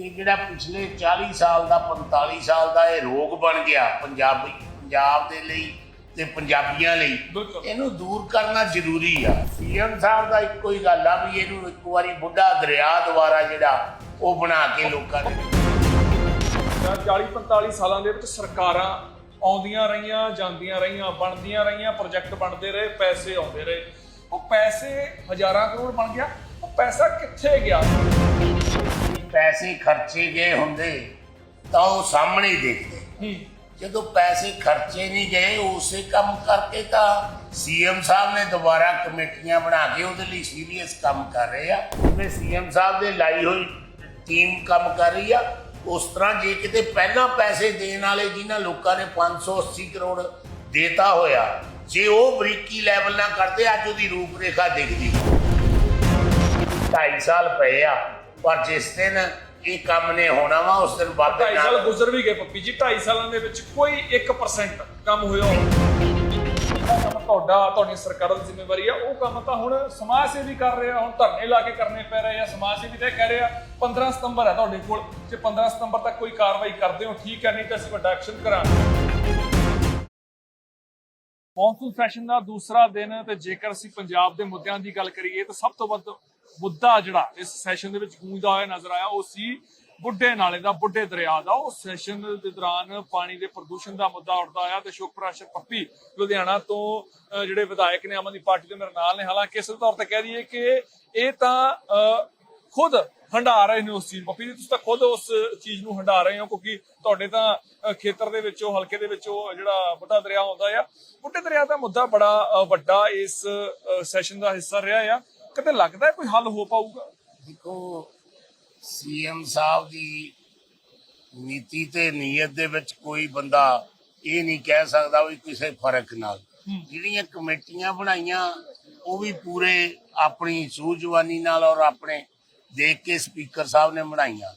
ਇਹ ਜਿਹੜਾ ਪਿਛਲੇ 40 ਸਾਲ ਦਾ 45 ਸਾਲ ਦਾ ਇਹ ਰੋਗ ਬਣ ਗਿਆ ਪੰਜਾਬੀ ਪੰਜਾਬ ਦੇ ਲਈ ਤੇ ਪੰਜਾਬੀਆਂ ਲਈ। ਇਹਨੂੰ ਦੂਰ ਕਰਨਾ ਜ਼ਰੂਰੀ ਆ। ਸੀਐਮ ਸਾਹਿਬ ਦਾ ਇੱਕੋ ਹੀ ਗੱਲ ਆ ਵੀ ਇਹਨੂੰ ਇੱਕ ਵਾਰੀ ਬੁੱਢਾ ਦਰਿਆ ਦੁਆਰਾ ਜਿਹੜਾ ਉਹ ਬਣਾ ਕੇ ਲੋਕਾਂ ਦੇ 40 45 ਸਾਲਾਂ ਦੇ ਵਿੱਚ ਸਰਕਾਰਾਂ ਆਉਂਦੀਆਂ ਰਹੀਆਂ ਜਾਂਦੀਆਂ ਰਹੀਆਂ ਬਣਦੀਆਂ ਰਹੀਆਂ ਪ੍ਰੋਜੈਕਟ ਬਣਦੇ ਰਹੇ ਪੈਸੇ ਆਉਂਦੇ ਰਹੇ। ਉਹ ਪੈਸੇ ਹਜ਼ਾਰਾਂ ਕਰੋੜ ਬਣ ਗਿਆ ਉਹ ਪੈਸਾ ਕਿੱਥੇ ਗਿਆ? ਪੈਸੇ ਖਰਚੇ ਗਏ ਹੁੰਦੇ ਤਾਂ ਉਹ ਸਾਹਮਣੇ ਹੀ ਦੇਖਦੇ। ਜਦੋਂ ਪੈਸੇ ਖਰਚੇ ਨਹੀਂ ਗਏ ਉਸੇ ਕੰਮ ਕਰਕੇ ਤਾਂ ਸੀਐਮ ਸਾਹਿਬ ਨੇ ਦੁਬਾਰਾ ਕਮੇਟੀਆਂ ਬਣਾ ਕੇ ਉਹਦੇ ਲਈ ਸੀਰੀਅਸ ਕੰਮ ਕਰ ਰਹੇ ਆ। ਜਿਵੇਂ ਸੀਐਮ ਸਾਹਿਬ ਦੇ ਲਾਈ ਹੋਈ ਟੀਮ ਕੰਮ ਕਰ ਰਹੀ ਆ। ਉਸ ਤਰ੍ਹਾਂ ਜੇ ਕਿਤੇ ਪਹਿਲਾਂ ਪੈਸੇ ਦੇਣ ਵਾਲੇ ਜਿਨ੍ਹਾਂ ਲੋਕਾਂ ਨੇ 580 ਕਰੋੜ ਦੇਤਾ ਹੋਇਆ ਜੇ ਉਹ ਬਰੀਕੀ ਲੈਵਲ ਨਾਲ ਕਰਦੇ ਅੱਜ ਉਹਦੀ ਰੂਪਰੇਖਾ ਦਿਖਦੀ। 2.5 ਸਾਲ ਪਏ ਆ। ਪਰ ਜਿਸ ਦਿਨ ਇਹ ਕੰਮ ਨੇ ਹੋਣਾ ਵਾ ਉਸ ਦਿਨ ਬਾਬੇ 2.5 ਸਾਲ ਨਾਲ ਗੁਜ਼ਰ ਵੀ ਗਏ ਪੱਪੀ ਜੀ। 2.5 ਸਾਲਾਂ ਦੇ ਵਿੱਚ ਕੋਈ 1% ਕੰਮ ਹੋਇਆ ਹੋਣਾ ਜਿਹੜਾ ਕੰਮ ਤੁਹਾਡਾ ਤੁਹਾਡੀ ਸਰਕਾਰ ਦੀ ਜ਼ਿੰਮੇਵਾਰੀ ਆ ਉਹ ਕੰਮ ਤਾਂ ਹੁਣ ਸਮਾਜ ਸੇਵੀ ਕਰ ਰਹੇ ਆ ਹੁਣ ਧਰਨੇ ਲਾ ਕੇ ਕਰਨੇ ਪੈ ਰਹੇ ਆ ਸਮਾਜ ਸੇਵੀ ਤਾਂ ਕਹਿ ਰਹੇ ਆ 15 ਸਤੰਬਰ ਹੈ ਤੁਹਾਡੇ ਕੋਲ। ਜੇ 15 ਸਤੰਬਰ ਤੱਕ ਕੋਈ ਕਾਰਵਾਈ ਕਰਦੇ ਹੋ ਠੀਕ ਹੈ ਨਹੀਂ ਤਾਂ ਅਸੀਂ ਵੱਡਾ ਐਕਸ਼ਨ ਕਰਾਂਗੇ। ਮੌਨਸੂਨ ਸੈਸ਼ਨ ਦਾ ਦੂਸਰਾ ਦਿਨ ਤੇ ਜੇਕਰ ਅਸੀਂ ਪੰਜਾਬ ਦੇ ਮੁੱਦਿਆਂ ਦੀ ਗੱਲ ਕਰੀਏ ਤਾਂ ਸਭ ਤੋਂ ਵੱਧ ਮੁੱਦਾ ਜਿਹੜਾ ਇਸ ਸੈਸ਼ਨ ਦੇ ਵਿੱਚ ਗੂੰਜਦਾ ਹੋਇਆ ਨਜ਼ਰ ਆਇਆ, ਉਹ ਸੀ ਬੁੱਢੇ ਨਾਲੇ ਦਾ ਬੁੱਢੇ ਦਰਿਆ ਦਾ। ਉਹ ਸੈਸ਼ਨ ਦੇ ਦੌਰਾਨ ਪਾਣੀ ਦੇ ਪ੍ਰਦੂਸ਼ਣ ਦਾ ਮੁੱਦਾ ਉੱਠਦਾ ਆਇਆ ਤੇ ਸ਼ੋਕ ਪੱਪੀ ਲੁਧਿਆਣਾ ਤੋਂ ਜਿਹੜੇ ਵਿਧਾਇਕ ਨੇ ਆਮ ਆਦਮੀ ਪਾਰਟੀ ਦੇ ਮੇਰੇ ਨਾਲ ਨੇ। ਹਾਲਾਂਕਿ ਇਸ ਤੌਰ ਤੇ ਕਹਿ ਦਈਏ ਕਿ ਇਹ ਤਾਂ ਖੁਦ ਹੰਡਾ ਰਹੇ ਨੇ ਉਸ ਚੀਜ਼ ਨੂੰ। ਪੱਪੀ ਜੀ, ਤੁਸੀਂ ਤਾਂ ਖੁਦ ਉਸ ਚੀਜ਼ ਨੂੰ ਹੰਡਾ ਰਹੇ ਹੋ, ਕਿਉਂਕਿ ਤੁਹਾਡੇ ਤਾਂ ਖੇਤਰ ਦੇ ਵਿੱਚੋਂ ਹਲਕੇ ਦੇ ਵਿੱਚੋਂ ਜਿਹੜਾ ਬੁੱਢਾ ਦਰਿਆ ਆਉਂਦਾ ਆ। ਬੁੱਢੇ ਦਰਿਆ ਦਾ ਮੁੱਦਾ ਬੜਾ ਵੱਡਾ ਇਸ ਸੈਸ਼ਨ ਦਾ ਹਿੱਸਾ ਰਿਹਾ ਆ। ਕਿਤੇ ਲੱਗਦਾ ਕੋਈ ਹੱਲ ਹੋ ਪਾਊਗਾ ਦੇਖੋ ਸੀਐਮ ਸਾਹਿਬ ਦੀ ਨੀਤੀ ਤੇ ਨੀਅਤ ਦੇ ਵਿੱਚ ਕੋਈ ਬੰਦਾ ਇਹ ਨਹੀਂ ਕਹਿ ਸਕਦਾ ਵੀ ਕਿਸੇ ਫ਼ਰਕ ਨਾਲ। ਜਿਹੜੀਆਂ ਕਮੇਟੀਆਂ ਬਣਾਈਆਂ ਉਹ ਵੀ ਪੂਰੇ ਆਪਣੀ ਸੂਝਵਾਨੀ ਨਾਲ ਔਰ ਆਪਣੇ ਦੇਖ ਕੇ ਸਪੀਕਰ ਸਾਹਿਬ ਨੇ ਬਣਾਈਆਂ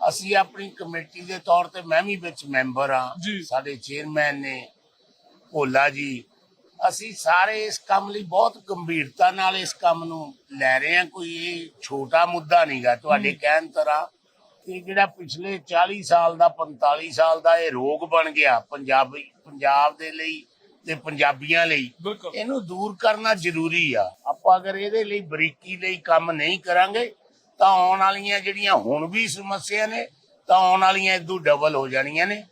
ਅਸੀਂ ਆਪਣੀ ਕਮੇਟੀ ਦੇ ਤੌਰ ਤੇ ਮੈਂ ਵੀ ਵਿੱਚ ਮੈਂਬਰ। ਹਾਂ ਸਾਡੇ ਚੇਅਰਮੈਨ ਨੇ ਭੋਲਾ ਜੀ ਅਸੀਂ ਸਾਰੇ ਇਸ ਕੰਮ ਲਈ ਬਹੁਤ ਗੰਭੀਰਤਾ ਨਾਲ ਇਸ ਕੰਮ ਨੂੰ ਲੈ ਰਹੇ ਹਾਂ। ਕੋਈ ਇਹ ਛੋਟਾ ਮੁੱਦਾ ਨਹੀਂਗਾ। ਤੁਹਾਡੇ ਕਹਿਣ ਤਰ੍ਹਾਂ ਇਹ ਜਿਹੜਾ ਪਿਛਲੇ 40 ਸਾਲ ਦਾ 45 ਸਾਲ ਦਾ ਇਹ ਰੋਗ ਬਣ ਗਿਆ ਪੰਜਾਬੀ ਪੰਜਾਬ ਦੇ ਲਈ ਤੇ ਪੰਜਾਬੀਆਂ ਲਈ ਇਹਨੂੰ ਦੂਰ ਕਰਨਾ ਜ਼ਰੂਰੀ ਆ। ਆਪਾਂ ਅਗਰ ਇਹਦੇ ਲਈ ਬਰੀਕੀ ਲਈ ਕੰਮ ਨਹੀਂ ਕਰਾਂਗੇ ਤਾਂ ਆਉਣ ਵਾਲੀਆਂ ਜਿਹੜੀਆਂ ਹੁਣ ਵੀ ਸਮੱਸਿਆ ਨੇ ਤਾਂ ਆਉਣ ਵਾਲੀਆਂ ਇਦੋਂ ਡਬਲ ਹੋ ਜਾਣੀਆਂ ਨੇ।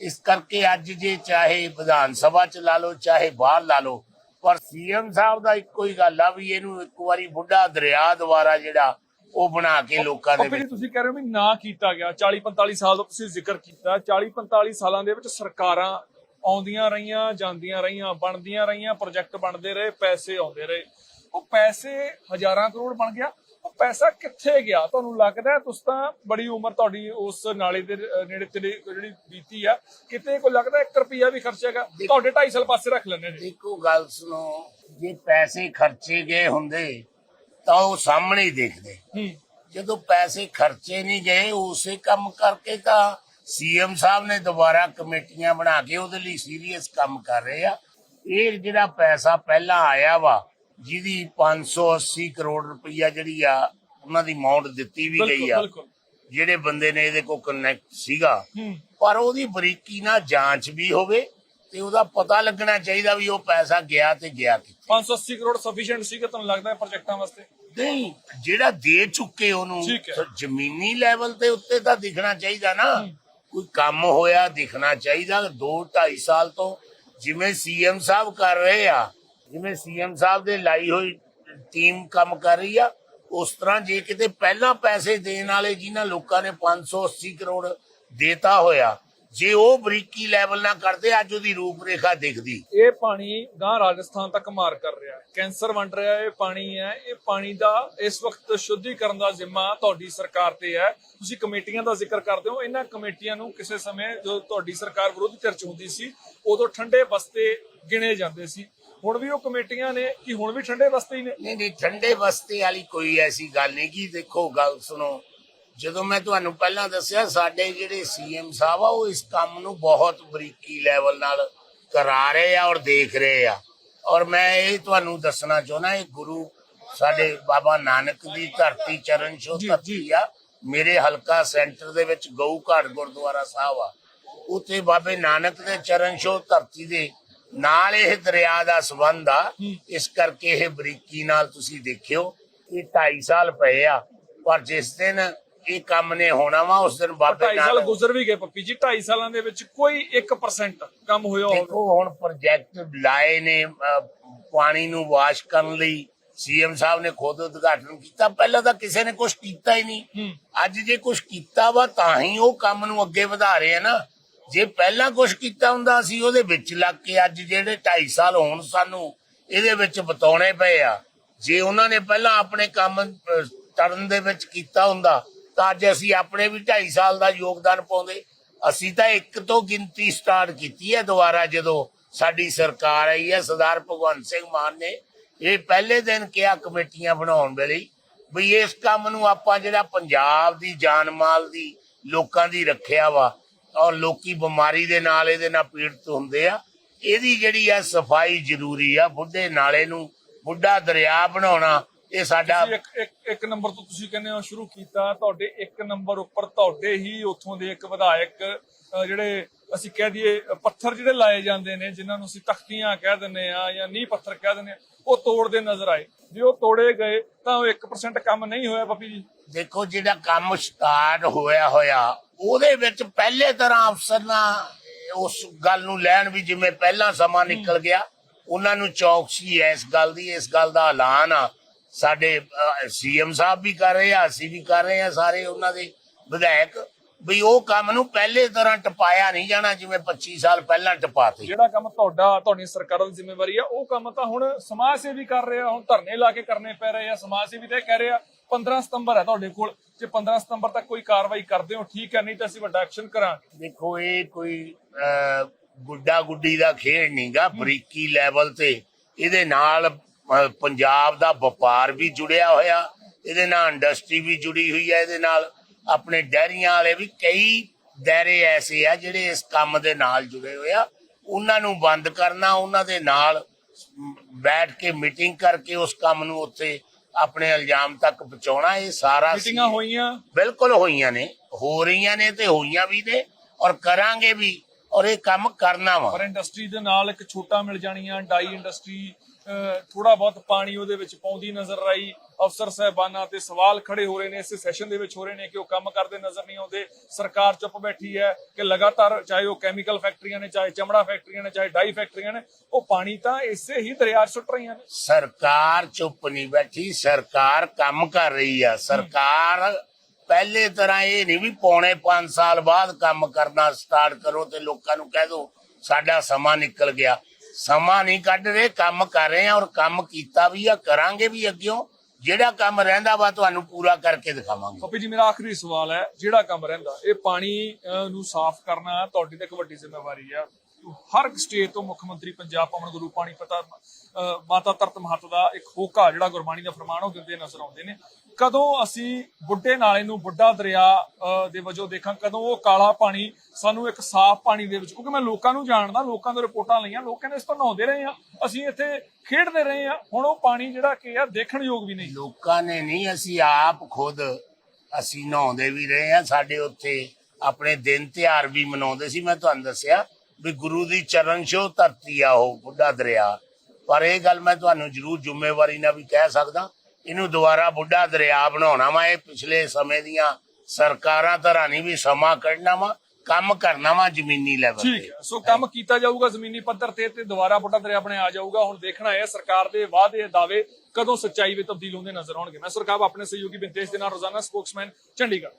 ਇਸ ਕਰਕੇ ਅੱਜ ਜੇ ਚਾਹੇ ਵਿਧਾਨ ਸਭਾ ਚ ਲਾ ਲਓ ਚਾਹੇ ਬਾਹਰ ਲਾ ਲਓ ਪਰ ਸੀਐਮ ਸਾਹਿਬ ਦਾ ਇੱਕੋ ਹੀ ਗੱਲ ਆ ਵੀ ਇਹਨੂੰ ਇੱਕ ਵਾਰੀ ਬੁੱਢਾ ਦਰਿਆ ਦੁਆਰਾ ਜਿਹੜਾ ਉਹ ਬਣਾ ਕੇ ਲੋਕਾਂ ਦੇ ਵਿੱਚ ਤੁਸੀਂ ਕਹਿ ਰਹੇ ਹੋ ਵੀ ਨਾ ਕੀਤਾ ਗਿਆ। 40 45 ਸਾਲ ਦਾ ਤੁਸੀਂ ਜ਼ਿਕਰ ਕੀਤਾ। 40 45 ਸਾਲਾਂ ਦੇ ਵਿੱਚ ਸਰਕਾਰਾਂ ਆਉਂਦੀਆਂ ਰਹੀਆਂ ਜਾਂਦੀਆਂ ਰਹੀਆਂ ਬਣਦੀਆਂ ਰਹੀਆਂ ਪ੍ਰੋਜੈਕਟ ਬਣਦੇ ਰਹੇ ਪੈਸੇ ਆਉਂਦੇ ਰਹੇ। ਉਹ ਪੈਸੇ ਹਜ਼ਾਰਾਂ ਕਰੋੜ ਬਣ ਗਿਆ। ਉਹ ਪੈਸਾ ਕਿੱਥੇ ਗਿਆ? ਤੁਹਾਨੂੰ ਲੱਗਦਾ ਤੁਸੀਂ ਤਾਂ ਬੜੀ ਉਮਰ ਤੁਹਾਡੀ ਉਸ ਨਾਲੇ ਦੇ ਨੇੜੇ ਤੇੜੇ ਜਿਹੜੀ ਬੀਤੀ ਆ ਕਿਤੇ ਕੋਈ ਲੱਗਦਾ 1 ਰੁਪਿਆ ਵੀ ਖਰਚੇਗਾ ਤੁਹਾਡੇ 2.5 ਸਾਲ ਪਾਸੇ ਰੱਖ ਲੈਣੇ ਨੇ। ਦੇਖੋ ਗੱਲ ਸੁਣੋ ਜੇ ਪੈਸੇ ਖਰਚੇ ਗਏ ਹੁੰਦੇ ਤਾਂ ਉਹ ਸਾਹਮਣੇ ਹੀ ਦੇਖਦੇ। ਜਦੋਂ ਪੈਸੇ ਖਰਚੇ ਨਹੀਂ ਗਏ ਉਸੇ ਕੰਮ ਕਰਕੇ ਤਾਂ ਸੀਐਮ ਸਾਹਿਬ ਨੇ ਦੁਬਾਰਾ ਕਮੇਟੀਆਂ ਬਣਾ ਕੇ ਉਹਦੇ ਲਈ ਸੀਰੀਅਸ ਕੰਮ ਕਰ ਰਹੇ ਆ। ਇਹ ਜਿਹੜਾ ਪੈਸਾ ਪਹਿਲਾਂ ਆਇਆ ਵਾ ਜਿਹਦੀ 580 ਕਰੋੜ ਰੁਪਈਆ ਜਿਹੜੀ ਆ ਉਹਨਾਂ ਦੀ ਅਮਾਉਂਟ ਦਿੱਤੀ ਵੀ ਗਈ ਆ। ਜਿਹੜੇ ਬੰਦੇ ਨੇ ਇਹਦੇ ਕੋਲ ਕਨੈਕਟ ਸੀਗਾ। ਪਰ ਉਹਦੀ ਬਰੀਕੀ ਨਾਲ ਜਾਂਚ ਵੀ ਹੋਵੇ ਤੇ ਉਹਦਾ ਪਤਾ ਲੱਗਣਾ ਚਾਹੀਦਾ ਵੀ ਉਹ ਪੈਸਾ ਗਿਆ ਤੇ ਗਿਆ ਕਿੱਥੇ। 580 ਕਰੋੜ ਸਫੀਸ਼ੀਐਂਟ ਸੀਗਾ ਤੁਹਾਨੂੰ ਲੱਗਦਾ ਹੈ ਪ੍ਰੋਜੈਕਟਾਂ ਵਾਸਤੇ? ਨਹੀਂ ਜਿਹੜਾ ਦੇ ਚੁੱਕੇ ਉਹਨੂੰ ਜ਼ਮੀਨੀ ਲੈਵਲ ਤੇ ਉੱਤੇ ਤਾਂ ਦਿਖਣਾ ਚਾਹੀਦਾ ਨਾ। ਕੋਈ ਕੰਮ ਹੋਇਆ ਦਿਖਣਾ ਚਾਹੀਦਾ। 2 2.5 ਸਾਲ ਤੋਂ ਜਿਵੇਂ ਸੀਐਮ ਸਾਹਿਬ ਕਰ ਰਹੇ ਆ ਜਿਵੇਂ ਸੀਐਮ ਸਾਹਿਬ ਦੇ ਲਾਈ ਹੋਈ ਟੀਮ ਕੰਮ ਕਰ ਰਹੀ ਆ, ਉਸ ਤਰ੍ਹਾਂ ਜੇ ਕਿਤੇ ਪਹਿਲਾਂ ਪੈਸੇ ਦੇਣ ਵਾਲੇ ਜਿਨ੍ਹਾਂ ਲੋਕਾਂ ਨੇ 580 ਕਰੋੜ ਦੇਤਾ ਹੋਇਆ, ਜੇ ਉਹ ਬਰੀਕੀ ਲੈਵਲ ਨਾਲ ਕਰਦੇ, ਅੱਜ ਉਹਦੀ ਰੂਪਰੇਖਾ ਦਿਖਦੀ। ਇਹ ਪਾਣੀ ਗਾਂ ਰਾਜਸਥਾਨ ਤੱਕ ਮਾਰ ਕਰ ਰਿਹਾ। ਹੈ ਕੈਂਸਰ ਵੰਡ ਰਿਹਾ, ਇਹ ਪਾਣੀ ਹੈ, ਇਹ ਪਾਣੀ ਦਾ ਇਸ ਵਕਤ ਸ਼ੁੱਧੀਕਰਨ ਦਾ ਜ਼ਿੰਮਾ ਤੁਹਾਡੀ ਸਰਕਾਰ ਤੇ ਹੈ। ਤੁਸੀਂ ਕਮੇਟੀਆਂ ਦਾ ਜ਼ਿਕਰ ਕਰਦੇ ਹੋ, ਇਹਨਾਂ ਕਮੇਟੀਆਂ ਨੂੰ ਕਿਸੇ ਸਮੇਂ ਜਦੋਂ ਤੁਹਾਡੀ ਸਰਕਾਰ ਵਿਰੋਧੀ ਧਿਰ ਚ ਹੁੰਦੀ ਸੀ, ਉਦੋਂ ਠੰਡੇ ਬਸਤੇ ਗਿਣੇ ਜਾਂਦੇ ਸੀ। ਹੁਣ ਵੀ ਉਹ ਕਮੇਟੀਆਂ ਨੇ ਕਿ ਹੁਣ ਵੀ ਠੰਡੇ ਬਸਤੇ ਹੀ ਨੇ? ਨਹੀਂ ਨਹੀਂ ਠੰਡੇ ਬਸਤੇ ਵਾਲੀ ਕੋਈ ਐਸੀ ਗੱਲ ਨਹੀਂ ਕੀ ਦੇਖੋ ਗੱਲ ਸੁਣੋ। ਜਦੋਂ ਮੈਂ ਤੁਹਾਨੂੰ ਪਹਿਲਾਂ ਦੱਸਿਆ ਸਾਡੇ ਜਿਹੜੇ ਸੀਐਮ ਸਾਹਿਬ ਆ ਉਹ ਇਸ ਕੰਮ ਨੂੰ ਬਹੁਤ ਬਰੀਕੀ ਲੈਵਲ ਨਾਲ ਕਰਾ ਰਹੇ ਆ ਔਰ ਦੇਖ ਰਹੇ ਆ। ਔਰ ਮੈਂ ਇਹ ਤੁਹਾਨੂੰ ਦੱਸਣਾ ਚਾਹੁੰਦਾ ਇਹ ਗੁਰੂ ਸਾਡੇ ਬਾਬਾ ਨਾਨਕ ਦੀ ਧਰਤੀ ਚਰਨ ਛੋਹ ਧਰਤੀ ਆ। ਮੇਰੇ ਹਲਕਾ ਸੈਂਟਰ ਦੇ ਵਿੱਚ ਗਊ ਘਾਟ ਗੁਰਦੁਆਰਾ ਸਾਹਿਬ ਆ। ਉੱਥੇ ਬਾਬੇ ਨਾਨਕ ਦੇ ਚਰਨ ਛੋਹ ਧਰਤੀ ਦੇ ਨਾਲ ਇਹ ਦਰਿਆ ਦਾ ਸੰਬੰਧ ਆ ਇਸ ਕਰਕੇ ਇਹ ਬਰੀਕੀ ਨਾਲ ਤੁਸੀਂ ਦੇਖਿਓ ਇਹ 2.5 ਸਾਲ ਪਏ ਆ ਪਰ ਜਿਸ ਦਿਨ ਇਹ ਕੰਮ ਨੇ ਹੋਣਾ ਵਾ ਉਸ ਦਿਨ ਬਾਬੇ 2.5 ਸਾਲ ਗੁਜ਼ਰ ਵੀ ਗਏ ਪੱਪੀ ਜੀ 2.5 ਸਾਲਾਂ ਦੇ ਵਿੱਚ ਕੋਈ 1% ਕੰਮ ਹੋਇਆ ਹੋਵੇ। ਦੇਖੋ ਹੁਣ ਪ੍ਰੋਜੈਕਟ ਲਾਏ ਨੇ ਅਹ, ਪਾਣੀ ਨੂੰ ਵਾਸ਼ ਕਰਨ ਲਈ ਸੀਐਮ ਸਾਹਿਬ ਨੇ ਖੁਦ ਉਦਘਾਟਨ ਕੀਤਾ ਪਹਿਲਾਂ ਤਾਂ ਕਿਸੇ ਨੇ ਕੁਝ ਕੀਤਾ ਹੀ ਨਹੀਂ। ਹੂੰ। ਅੱਜ ਜੇ ਕੁਝ ਕੀਤਾ ਵਾ ਤਾਂ ਹੀ ਉਹ ਕੰਮ ਨੂੰ ਅੱਗੇ ਵਧਾ ਰਹੇ ਆ ਨਾ। ਜੇ ਪਹਿਲਾਂ ਕੁਝ ਕੀਤਾ ਹੁੰਦਾ ਅਸੀਂ ਉਹਦੇ ਵਿੱਚ ਲੱਗ ਕੇ ਅੱਜ ਜਿਹੜੇ 2.5 ਸਾਲ ਹੋਣ ਸਾਨੂੰ ਇਹਦੇ ਵਿੱਚ ਬਤਾਉਣੇ ਪਏ ਆ। ਜੇ ਉਹਨਾਂ ਨੇ ਪਹਿਲਾਂ ਆਪਣੇ ਕੰਮ ਅਹ, ਦੇ ਵਿੱਚ ਕੀਤਾ ਹੁੰਦਾ ਤਾਂ ਅੱਜ ਅਸੀਂ ਆਪਣੇ ਵੀ 2.5 ਸਾਲ ਦਾ ਯੋਗਦਾਨ ਪਾਉਂਦੇ। ਅਸੀਂ ਤਾਂ ਇੱਕ ਤੋਂ ਗਿਣਤੀ ਸਟਾਰਟ ਕੀਤੀ ਹੈ ਦੁਬਾਰਾ ਜਦੋਂ ਸਾਡੀ ਸਰਕਾਰ ਆਈ ਹੈ ਸਰਦਾਰ ਭਗਵੰਤ ਸਿੰਘ ਮਾਨ ਨੇ ਇਹ ਪਹਿਲੇ ਦਿਨ ਕਿਹਾ ਕਮੇਟੀਆਂ ਬਣਾਉਣ ਵੇਲੇ ਹੀ ਵੀ ਇਸ ਕੰਮ ਨੂੰ ਆਪਾਂ ਜਿਹੜਾ ਪੰਜਾਬ ਦੀ ਜਾਨ ਮਾਲ ਦੀ ਲੋਕਾਂ ਦੀ ਰੱਖਿਆ ਵਾ ਔਰ ਲੋਕੀ ਬਿਮਾਰੀ ਦੇ ਨਾਲ ਇਹਦੇ ਨਾਲ ਪੀੜਤ ਹੁੰਦੇ ਆ। ਇਹਦੀ ਜਿਹੜੀ ਆ ਸਫ਼ਾਈ ਜ਼ਰੂਰੀ ਆ ਬੁੱਢੇ ਨਾਲੇ ਨੂੰ ਬੁੱਢਾ ਦਰਿਆ ਬਣਾਉਣਾ ਇਹ ਸਾਡਾ ਇੱਕ ਇੱਕ ਇੱਕ ਨੰਬਰ ਤੋਂ ਤੁਸੀਂ ਕਹਿੰਦੇ ਹੋ ਸ਼ੁਰੂ ਕੀਤਾ ਤੁਹਾਡੇ ਇੱਕ ਨੰਬਰ ਉੱਪਰ ਤੁਹਾਡੇ ਹੀ ਉੱਥੋਂ ਦੇ ਇੱਕ ਵਿਧਾਇਕ ਜਿਹੜੇ ਅਸੀਂ ਕਹਿ ਦਈਏ ਪੱਥਰ ਜਿਹੜੇ ਲਾਏ ਜਾਂਦੇ ਨੇ ਜਿਨ੍ਹਾਂ ਨੂੰ ਅਸੀਂ ਤਖਤੀਆਂ ਕਹਿ ਦਿੰਦੇ ਆ ਜਾਂ ਨੀਂਹ ਪੱਥਰ ਕਹਿ ਦਿੰਦੇ ਆ ਉਹ ਤੋੜਦੇ ਨਜ਼ਰ ਆਏ। ਜੇ ਉਹ ਤੋੜੇ ਗਏ ਤਾਂ ਉਹ 1% ਕੰਮ ਨਹੀਂ ਹੋਇਆ ਪੱਪੀ ਜੀ? ਦੇਖੋ ਜਿਹੜਾ ਕੰਮ ਸਟਾਰਟ ਹੋਇਆ ਹੋਇਆ ਉਹਦੇ ਵਿੱਚ ਪਹਿਲੇ ਤਰ੍ਹਾਂ ਅਫਸਰ ਨਾ ਉਸ ਗੱਲ ਨੂੰ ਲੈਣ ਵੀ ਜਿਵੇਂ ਪਹਿਲਾਂ ਸਮਾਂ ਨਿਕਲ ਗਿਆ, ਉਹਨਾਂ ਨੂੰ ਚੌਕਸੀ ਹੈ ਇਸ ਗੱਲ ਦੀ, ਇਸ ਗੱਲ ਦਾ ਐਲਾਨ ਆ। ਸਾਡੇ ਸੀਐਮ ਸਾਹਿਬ ਵੀ ਕਰ ਰਹੇ ਆ, ਅਸੀਂ ਵੀ ਕਰ ਰਹੇ ਆ ਸਾਰੇ ਉਹਨਾਂ ਦੇ ਵਿਧਾਇਕ, ਵੀ ਉਹ ਕੰਮ ਨੂੰ ਪਹਿਲੇ ਤਰ੍ਹਾਂ ਟਪਾਇਆ ਨਹੀਂ ਜਾਣਾ ਜਿਵੇਂ 25 ਸਾਲ ਪਹਿਲਾਂ ਟਪਾਤੇ। ਜਿਹੜਾ ਕੰਮ ਤੁਹਾਡਾ, ਤੁਹਾਡੀ ਸਰਕਾਰਾਂ ਦੀ ਜ਼ਿੰਮੇਵਾਰੀ ਆ, ਉਹ ਕੰਮ ਤਾਂ ਹੁਣ ਸਮਾਜ ਸੇਵੀ ਕਰ ਰਹੇ ਆ ਹੁਣ ਧਰਨੇ ਲਾ ਕੇ ਕਰਨੇ ਪੈ ਰਹੇ ਆ, ਸਮਾਜ ਸੇਵੀ ਤੇ ਕਹਿ ਰਹੇ। ਆ 15 ਸਤੰਬਰ ਹੈ ਤੁਹਾਡੇ ਕੋਲ। ਜੇ 15 ਸਤੰਬਰ ਤੱਕ ਕੋਈ ਕਾਰਵਾਈ ਕਰਦੇ ਹੋ ਠੀਕ ਹੈ ਨਹੀਂ ਤਾਂ ਅਸੀਂ ਵੱਡਾ ਐਕਸ਼ਨ ਕਰਾਂਗੇ। ਦੇਖੋ ਇਹ ਕੋਈ ਗੁੱਡਾ ਗੁੱਡੀ ਦਾ ਖੇਡ ਨਹੀਂਗਾ ਬਰੀਕੀ ਲੈਵਲ ਤੇ। ਇਹਦੇ ਨਾਲ ਪੰਜਾਬ ਦਾ ਵਪਾਰ ਵੀ ਜੁੜਿਆ ਹੋਇਆ ਇਹਦੇ ਨਾਲ ਇੰਡਸਟਰੀ ਵੀ ਜੁੜੀ ਹੋਈ ਹੈ ਇਹਦੇ ਨਾਲ ਆਪਣੇ ਡੈਰੀਆਂ ਵਾਲੇ ਵੀ ਕਈ ਦਾਇਰੇ ਐਸੇ ਆ ਜਿਹੜੇ ਇਸ ਕੰਮ ਦੇ ਨਾਲ ਜੁੜੇ ਹੋਏ ਆ। ਉਹਨਾਂ ਨੂੰ ਬੰਦ ਕਰਨਾ ਉਹਨਾਂ ਦੇ ਨਾਲ ਬੈਠ ਕੇ ਮੀਟਿੰਗ ਕਰਕੇ ਉਸ ਕੰਮ ਨੂੰ ਉੱਥੇ ਆਪਣੇ ਇਲਜ਼ਾਮ ਤੱਕ ਪਹੁੰਚਾਉਣਾ ਇਹ ਸਾਰਾ ਮੀਟਿੰਗਾਂ। ਹੋਈਆਂ ਬਿਲਕੁਲ ਹੋਈਆਂ ਨੇ ਹੋ ਰਹੀਆਂ ਨੇ ਤੇ ਹੋਈਆਂ ਵੀ ਨੇ ਔਰ ਕਰਾਂਗੇ ਵੀ ਔਰ ਇਹ ਕੰਮ ਕਰਨਾ ਵਾ ਪਰ ਇੰਡਸਟਰੀ ਦੇ ਨਾਲ ਇੱਕ ਛੋਟਾ ਮਿਲ ਜਾਣੀਆਂ ਡਾਈ ਇੰਡਸਟਰੀ ਥੋੜਾ ਬਹੁਤ ਪਾਣੀ ਉਹਦੇ ਵਿੱਚ ਪਾਉਂਦੀ ਨਜ਼ਰ ਆਈ। ਅਫਸਰ ਸਾਹਿਬਾਨਾਂ ਤੇ ਸਵਾਲ ਖੜੇ ਹੋ ਰਹੇ ਨੇ, ਇਸ ਸੈਸ਼ਨ ਦੇ ਵਿੱਚ ਹੋ ਰਹੇ ਨੇ ਕਿ ਉਹ ਕੰਮ ਕਰਦੇ ਨਜ਼ਰ ਨਹੀਂ ਆਉਂਦੇ। ਸਰਕਾਰ ਚੁੱਪ ਬੈਠੀ ਹੈ ਕਿ ਲਗਾਤਾਰ ਚਾਹੇ ਉਹ ਕੈਮੀਕਲ ਫੈਕਟਰੀਆਂ ਨੇ, ਚਾਹੇ ਚਮੜਾ ਫੈਕਟਰੀਆਂ ਨੇ, ਚਾਹੇ ਡਾਈ ਫੈਕਟਰੀਆਂ ਨੇ, ਉਹ ਪਾਣੀ ਤਾਂ ਇਸੇ ਹੀ ਦਰਿਆ 'ਚ ਸੁੱਟ ਰਹੀਆਂ ਨੇ। ਸਰਕਾਰ ਚੁੱਪ ਨਹੀਂ ਬੈਠੀ, ਸਰਕਾਰ ਕੰਮ ਕਰ ਰਹੀ ਆ। ਸਰਕਾਰ ਪਹਿਲੇ ਤਰ੍ਹਾਂ ਇਹ ਨਹੀਂ ਵੀ ਪੌਣੇ 5 ਸਾਲ ਬਾਅਦ ਕੰਮ ਕਰਨਾ ਸਟਾਰਟ ਕਰੋ ਤੇ ਲੋਕਾਂ ਨੂੰ ਕਹਿ ਦਿਓ ਸਾਡਾ ਸਮਾਂ ਨਿਕਲ ਗਿਆ। ਸਮਾਂ ਨਹੀਂ ਕੱਢ ਰਹੇ ਕੰਮ ਕਰ ਰਹੇ ਆ ਔਰ ਕੰਮ ਕੀਤਾ ਵੀ ਆ, ਕਰਾਂਗੇ ਵੀ ਅੱਗਿਓਂ। ਜਿਹੜਾ ਕੰਮ ਰਹਿੰਦਾ ਵਾ ਤੁਹਾਨੂੰ ਪੂਰਾ ਕਰਕੇ ਦਿਖਾਵਾਂਗੇ। ਪੱਪੀ ਜੀ, ਮੇਰਾ ਆਖਰੀ ਸਵਾਲ ਹੈ, ਜਿਹੜਾ ਕੰਮ ਰਹਿੰਦਾ, ਇਹ ਪਾਣੀ ਨੂੰ ਸਾਫ਼ ਕਰਨਾ ਤੁਹਾਡੀ ਤੇ ਇੱਕ ਵੱਡੀ ਜ਼ਿੰਮੇਵਾਰੀ ਆ। ਹਰ ਸਟੇਟ ਤੋਂ ਮੁੱਖ ਮੰਤਰੀ ਪੰਜਾਬ ਪਵਨ ਗੁਰੂ ਪਾਣੀ ਪਤਾ ਮਾਤਾ ਤਰਤ ਮਹੱਤ ਦਾ ਇੱਕ ਹੋਕਾ ਜਿਹੜਾ ਗੁਰਬਾਣੀ ਦਾ ਫਰਮਾਨ ਉਹ ਦਿੰਦੇ ਨਜ਼ਰ ਆਉਂਦੇ ਨੇ। ਕਦੋਂ ਅਸੀਂ ਬੁੱਢੇ ਨਾਲੇ ਨੂੰ ਬੁੱਢਾ ਦਰਿਆ ਦੇ ਵਜੋਂ ਦੇਖਾਂ, ਕਦੋਂ ਉਹ ਕਾਲਾ ਪਾਣੀ ਸਾਨੂੰ ਇੱਕ ਸਾਫ਼ ਪਾਣੀ ਦੇ ਵਿੱਚ, ਕਿਉਂਕਿ ਮੈਂ ਲੋਕਾਂ ਨੂੰ ਜਾਣਦਾ, ਲੋਕਾਂ ਤੋਂ ਰਿਪੋਰਟਾਂ ਲਈਆਂ, ਲੋਕ ਕਹਿੰਦੇ ਇਸ ਤੋਂ ਨਹਾਉਂਦੇ ਰਹੇ ਆ ਅਸੀਂ ਇੱਥੇ ਖੇਡਦੇ ਰਹੇ ਆ ਹੁਣ ਉਹ ਪਾਣੀ ਜਿਹੜਾ ਕਿ ਆ ਦੇਖਣ ਯੋਗ ਵੀ ਨਹੀਂ। ਲੋਕਾਂ ਨੇ ਨਹੀਂ, ਅਸੀਂ ਆਪ ਖੁਦ ਅਸੀਂ ਨਹਾਉਂਦੇ ਵੀ ਰਹੇ ਆ ਸਾਡੇ ਉੱਥੇ ਆਪਣੇ ਦਿਨ ਤਿਉਹਾਰ ਵੀ ਮਨਾਉਂਦੇ ਸੀ, ਮੈਂ ਤੁਹਾਨੂੰ ਦੱਸਿਆ ਵੀ ਗੁਰੂ ਦੀ ਚਰਨ ਛੋਹ ਧਰਤੀ ਆ ਉਹ ਬੁੱਢਾ ਦਰਿਆ। ਪਰ ਇਹ ਗੱਲ ਮੈਂ ਤੁਹਾਨੂੰ ਜ਼ਰੂਰ ਜ਼ਿੰਮੇਵਾਰੀ ਨਾਲ ਵੀ ਕਹਿ ਸਕਦਾ, ਇਹਨੂੰ ਦੁਬਾਰਾ ਬੁੱਢਾ ਦਰਿਆ ਬਣਾਉਣਾ ਵਾ, ਇਹ ਪਿਛਲੇ ਸਮੇਂ ਦੀਆਂ ਸਰਕਾਰਾਂ ਤਰ੍ਹਾਂ ਵੀ ਸਮਾਂ ਕੱਢਣਾ ਵਾ, ਕੰਮ ਕਰਨਾ ਵਾ ਜ਼ਮੀਨੀ ਲੈਵਲ ਠੀਕ ਹੈ। ਸੋ ਕੰਮ ਕੀਤਾ ਜਾਊਗਾ ਜ਼ਮੀਨੀ ਪੱਧਰ ਤੇ ਤੇ ਦੁਬਾਰਾ ਬੁੱਢਾ ਦਰਿਆ ਆਪਣੇ ਆ ਜਾਊਗਾ। ਹੁਣ ਦੇਖਣਾ ਹੈ, ਸਰਕਾਰ ਦੇ ਵਾਅਦੇ ਦਾਅਵੇ ਕਦੋਂ ਸੱਚਾਈ ਵਿੱਚ ਤਬਦੀਲ ਹੁੰਦੇ ਨਜ਼ਰ ਆਉਣਗੇ। ਮੈਂ ਸਰਕਾਰ ਆਪਣੇ ਸਹਿਯੋਗੀ ਬਿੰਦੇਸ਼ ਦੇ ਨਾਲ ਰੋਜ਼ਾਨਾ ਸਪੋਕਸਮੈਨ ਚੰਡੀਗੜ੍ਹ।